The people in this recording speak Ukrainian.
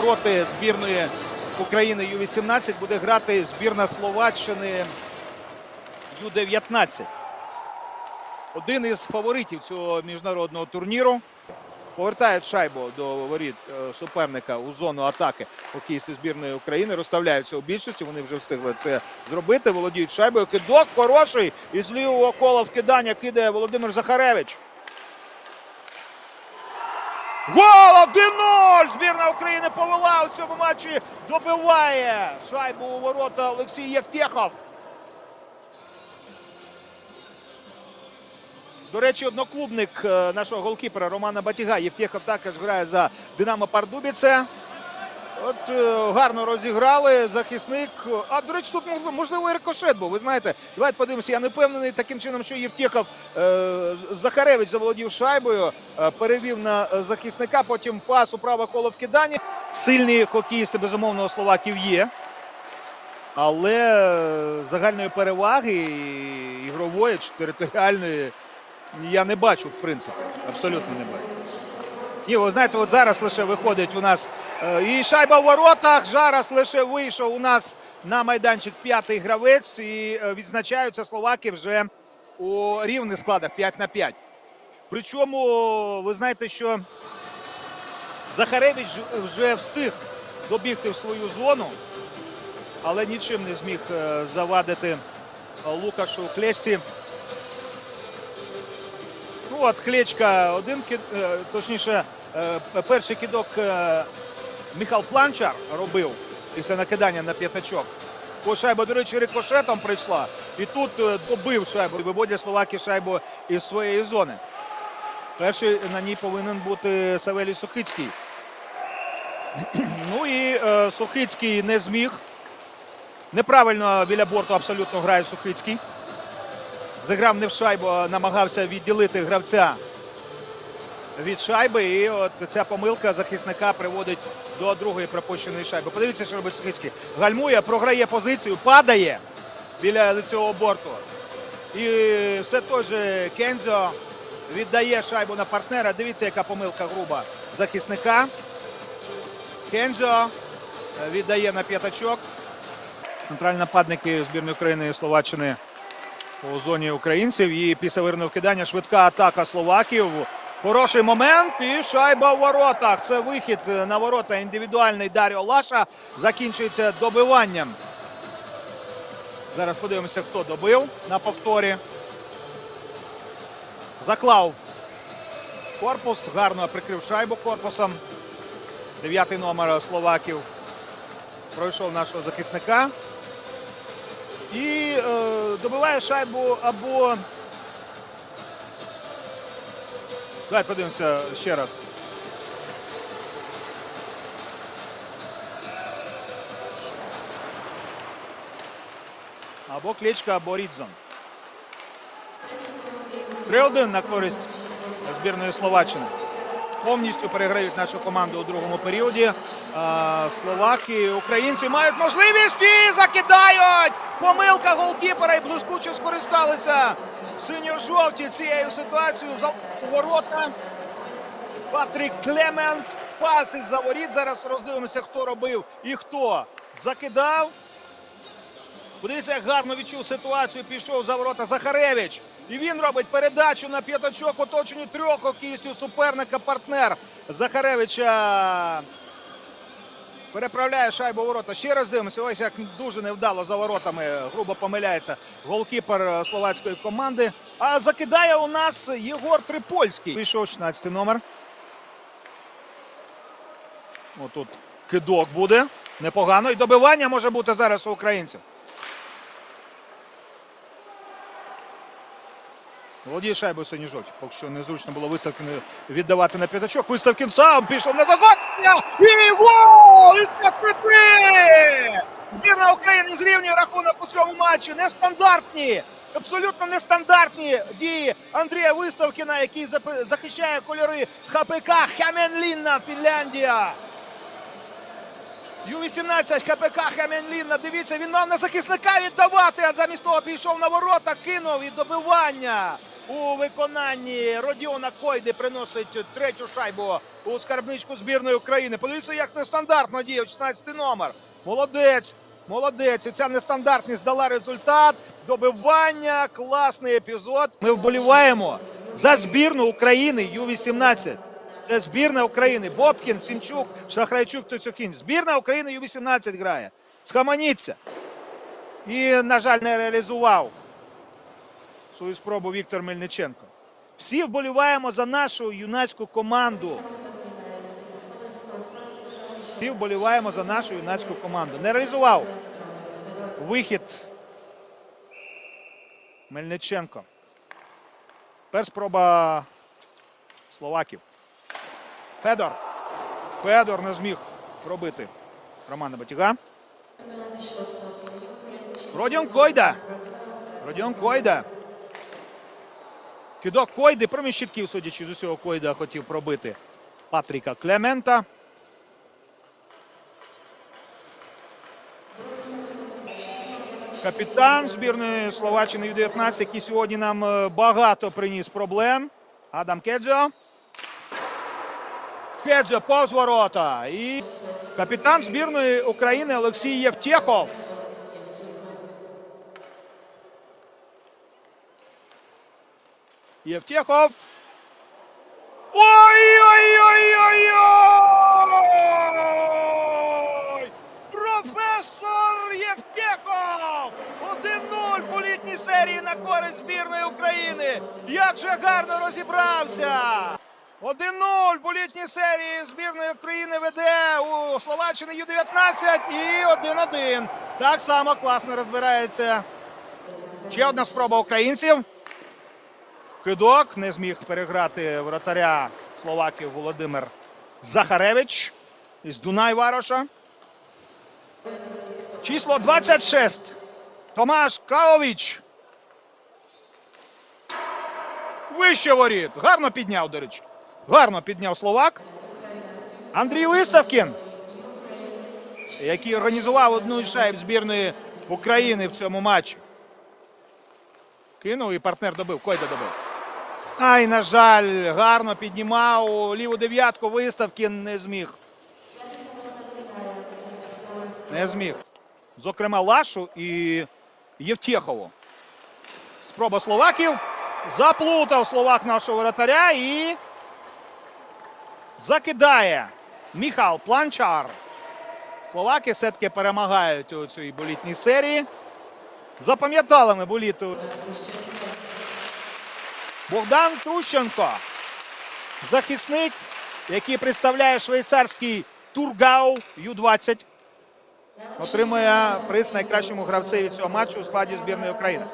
Проти збірної України Ю-18 буде грати збірна Словаччини Ю-19. Один із фаворитів цього міжнародного турніру. Повертають шайбу до воріт е, суперника у зону атаки хокеїсти збірної України. Розставляються у більшості. Вони вже встигли це зробити. Володіють шайбою. Кидок хороший. Із лівого кола вкидання кидає Володимир Захаревич. Гол 1-0! Збірна України повела у цьому матчі. Добиває шайбу у ворота Олексій Євтєхов. До речі, одноклубник е, нашого голкіпера Романа Батіга Євтєхов також грає за Динамо Пардубіце. От е, гарно розіграли захисник. А до речі, тут можливо і рикошет був. Ви знаєте, давайте подивимося. Я не впевнений таким чином, що Євтєхов е, Захаревич заволодів шайбою, е, перевів на захисника. Потім пас у праве коло вкидання. Сильні хокеїсти, безумовно, у словаків є. Але загальної переваги ігрової чи територіальної я не бачу, в принципі. Абсолютно не бачу. Ні, ви знаєте, от зараз лише виходить у нас е, і шайба в воротах. Зараз лише вийшов у нас на майданчик п'ятий гравець. І е, відзначаються словаки вже у рівних складах 5 на 5. Причому ви знаєте, що Захаревич вже встиг добігти в свою зону, але нічим не зміг е, завадити Лукашу Клешці. Ну от Клечка один точніше, перший кидок е, Михайло Планчар робив після накидання на п'ятачок. По шайба, до речі, рикошетом прийшла. І тут е, добив шайбу. Виводять словаки шайбу із своєї зони. Перший на ній повинен бути Савелій Сухицький. Ну і е, Сухицький не зміг. Неправильно біля борту абсолютно грає Сухицький. Заграв не в шайбу, намагався відділити гравця від шайби. І от ця помилка захисника приводить до другої пропущеної шайби. Подивіться, що робить Сухицький. Гальмує, програє позицію, падає біля лицевого борту. І все той же Кензо віддає шайбу на партнера. Дивіться, яка помилка груба захисника. Кензо віддає на п'ятачок. Центральні нападники збірної України і Словаччини у зоні українців. І після вирного кидання швидка атака словаків. Хороший момент. І шайба в воротах. Це вихід на ворота індивідуальний Даріо Лаша. Закінчується добиванням. Зараз подивимося, хто добив на повторі. Заклав корпус. Гарно прикрив шайбу корпусом. Дев'ятий номер словаків. Пройшов нашого захисника. І е, добиває шайбу або. Давайте подивимося ще раз. Або Кличка, або Рідзон. 3-1 на користь збірної Словаччини. Повністю переграють нашу команду у другому періоді. Словаки, українці мають можливість і закидають! Помилка голкіпера і блискуче скористалися синьо-жовті цією ситуацією. За ворота. Патрік Клемент. Пас із за воріт. Зараз роздивимося, хто робив і хто закидав. Подивіться, як гарно відчув ситуацію. Пішов за ворота Захаревич. І він робить передачу на п'ятачок в оточенні трьох хокеїстів суперника партнер Захаревича. Переправляє шайбу ворота. Ще раз дивимося. Ось як дуже невдало за воротами. Грубо помиляється голкіпер е, словацької команди. А закидає у нас Єгор Трипольський. Пішов 16 номер. Отут кидок буде. Непогано. І добивання може бути зараз у українців. Володіє шайбою сині жовті. Поки що незручно було виставки віддавати на п'ятачок. Виставкін сам пішов на загодження. І гол! І це три! Збірна України зрівнює рахунок у цьому матчі. Нестандартні, абсолютно нестандартні дії Андрія Виставкіна, який захищає кольори ХПК Хаменлінна Фінляндія. Ю-18 ХПК Хаменлінна. Дивіться, він мав на захисника віддавати, а замість того пішов на ворота, кинув і добивання. у виконанні Родіона Койди приносить третю шайбу у скарбничку збірної України. Подивіться, як нестандартно діяв 16 номер. Молодець. Молодець, і ця нестандартність дала результат. Добивання, класний епізод. Ми вболіваємо за збірну України Ю-18. Це збірна України. Бобкін, Сімчук, Шахрайчук, Туцюкін. Збірна України Ю-18 грає. Схаманіться. І, на жаль, не реалізував свою спробу Віктор Мельниченко. Всі вболіваємо за нашу юнацьку команду. Всі вболіваємо за нашу юнацьку команду. Не реалізував вихід Мельниченко. Тепер спроба словаків. Федор. Федор не зміг пробити Романа Батіга. Родіон Койда. Родіон Койда. Кидок Койди проміж щитків, судячи з усього, Койда хотів пробити Патріка Клемента. Капітан збірної Словаччини Ю-19, який сьогодні нам е, багато приніс проблем. Адам Кеджо. Кеджо повз ворота. І капітан збірної України Олексій Євтєхов. Євтєхов. Ой-ой-ой-ой-ой! Професор Євтєхов! 1-0 по літній серії на користь збірної України. Як же гарно розібрався! 1-0 по літній серії збірної України веде у Словаччини Ю-19 і 1-1. Так само класно розбирається. Ще одна спроба українців. Кидок не зміг переграти вратаря Словаків Володимир Захаревич із Дунай Вароша. Число 26. Томаш Каович. Вище воріт. Гарно підняв, до речі. Гарно підняв Словак. Андрій Виставкін, який організував одну із шайб збірної України в цьому матчі. Кинув і партнер добив. Койда добив. Ай, на жаль, гарно піднімав ліву дев'ятку виставки не зміг. Не зміг. Зокрема, Лашу і Євтєхову. Спроба словаків. Заплутав словак нашого воротаря і закидає Міхал Планчар. Словаки все-таки перемагають у цій болітній серії. Запам'ятали ми боліту. Богдан Трущенко. Захисник, який представляє швейцарський Тургау Ю-20. Отримує приз найкращому гравцеві цього матчу у складі збірної України.